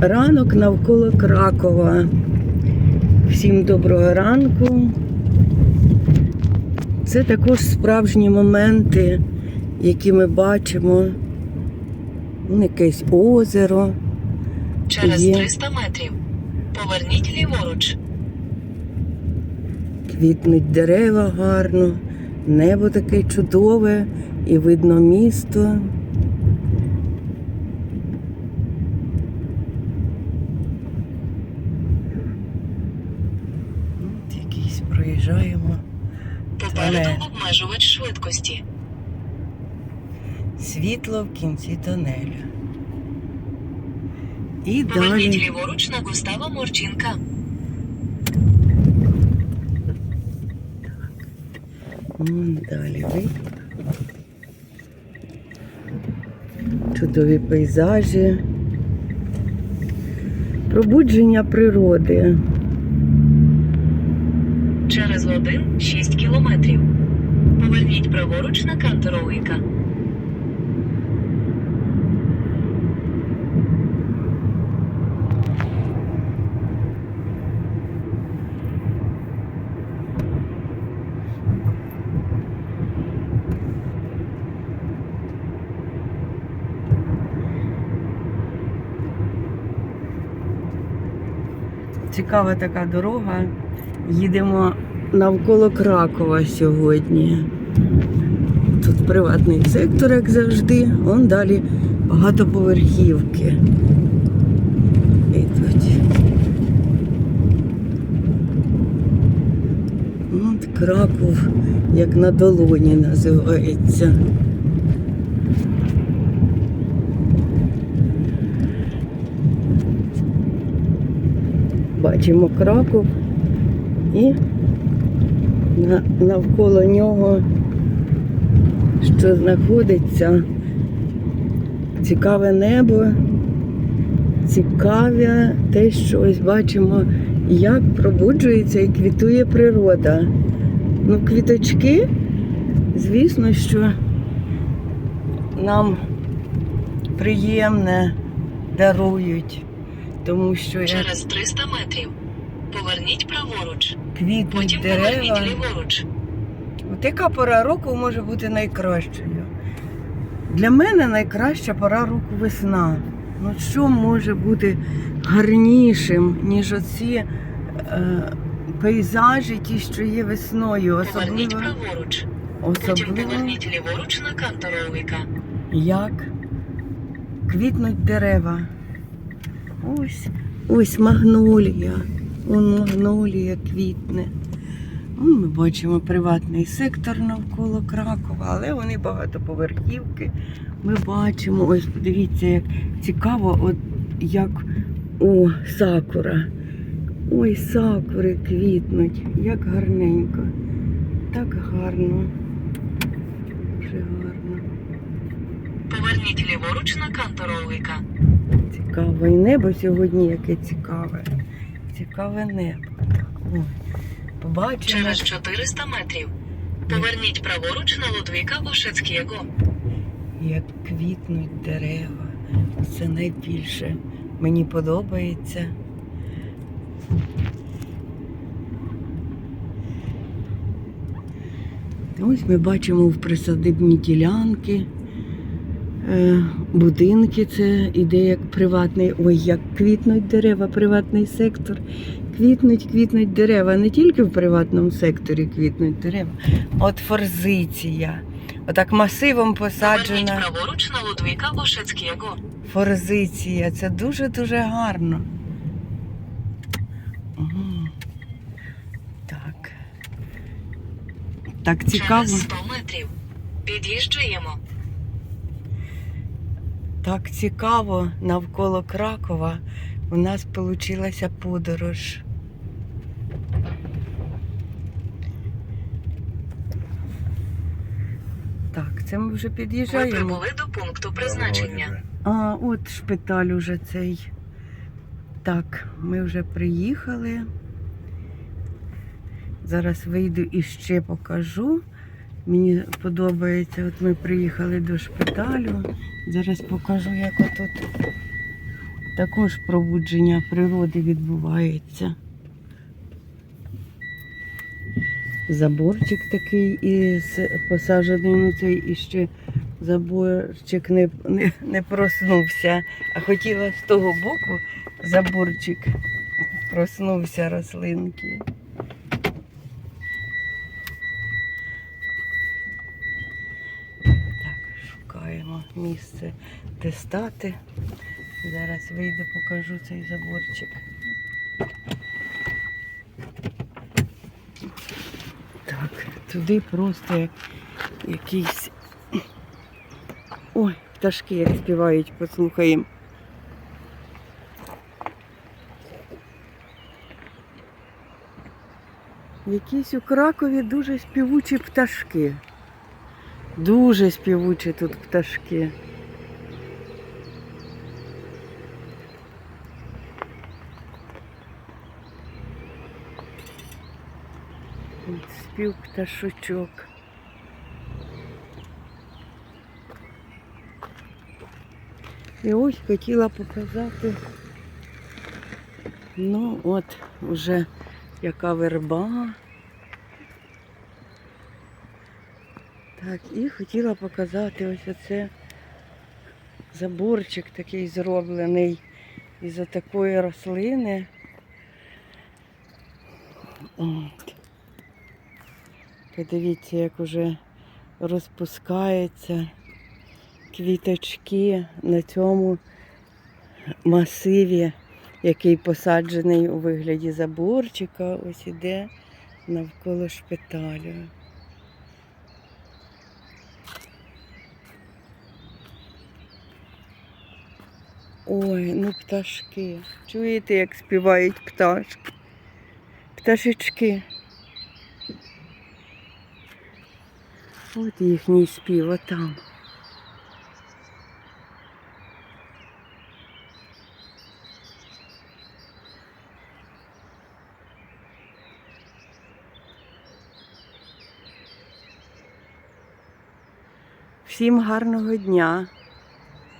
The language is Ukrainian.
ранок навколо Кракова. Всім доброго ранку. Це також справжні моменти, які ми бачимо. Вон якесь озеро. Через Є. 300 метрів. Поверніть ліворуч. Квітнуть дерева гарно, небо таке чудове і видно місто. От якийсь проїжджаємо. Попереду Але- обмежувач швидкості. Світло в кінці тонеля. І далі ліворуч на Густава Морчинка. Далі видно. Чудові пейзажі. Пробудження природи. Через годин 6 кілометрів. Поверніть праворуч на Канторовика. Цікава така дорога. Їдемо навколо Кракова сьогодні. Тут приватний сектор, як завжди. Вон далі багатоповерхівки. Ідуть. От Краков, як на долоні називається. Бачимо Краков і навколо нього, що знаходиться цікаве небо, цікаве те, що ось бачимо, як пробуджується і квітує природа. Ну, квіточки, звісно, що нам приємне дарують, тому що Через 300 метрів. Поверніть праворуч. квітнуть Потім дерева. поверніть ліворуч. От яка пора року може бути найкращою? Для мене найкраща пора року весна. Ну що може бути гарнішим, ніж оці е, пейзажі, ті, що є весною, Поверніть особливо, праворуч. Потім особливо поверніть ліворуч на Канторовика. як квітнуть дерева. Ось, ось магнолія. Вон магнолія квітне. Ми бачимо приватний сектор навколо Кракова, але вони багатоповерхівки. Ми бачимо, ось подивіться, як цікаво, от як о, сакура. Ой, сакури квітнуть, як гарненько. Так гарно. Дуже гарно. Поверніть ліворуч на Канторовика. Цікаво. І небо сьогодні яке цікаве. Цікаве небо. О, побачимо, Через 400 метрів. Поверніть праворуч на Лудвіка Вошецького. як квітнуть дерева. Це найбільше мені подобається. Ось ми бачимо в присадибні ділянки. Е, Будинки це іде як приватний. Ой, як квітнуть дерева, приватний сектор. Квітнуть, квітнуть дерева. Не тільки в приватному секторі квітнуть дерева. От форзиція. Отак масивом посаджена праворуч на Лудвіка Вошецького. форзиція. Це дуже-дуже гарно. Так. Так цікаво. Через 100 метрів. Під'їжджаємо. Так цікаво навколо Кракова у нас вийшла подорож. Так, це ми вже під'їжджаємо. прибули до пункту призначення. А, от шпиталь уже цей. Так, ми вже приїхали. Зараз вийду і ще покажу. Мені подобається, от ми приїхали до шпиталю. Зараз покажу, як отут також пробудження природи відбувається. Заборчик такий із посаджений, ну цей іще заборчик не, не, не проснувся, а хотіла з того боку заборчик проснувся рослинки. Так, шукаємо місце де стати. Зараз вийду, покажу цей заборчик. Так, туди просто як якийсь. Ой, пташки як співають, послухаємо. Якісь у Кракові дуже співучі пташки. Дуже співучі тут пташки. Спів пташочок. І ось хотіла показати. Ну, от уже яка верба. Так, і хотіла показати ось оце заборчик такий зроблений із такої рослини. От. Подивіться, як уже розпускаються квіточки на цьому масиві, який посаджений у вигляді заборчика, ось іде навколо шпиталю. Ой, ну пташки. Чуєте, як співають пташки? Пташечки. От їхній спів, отам. Всім гарного дня.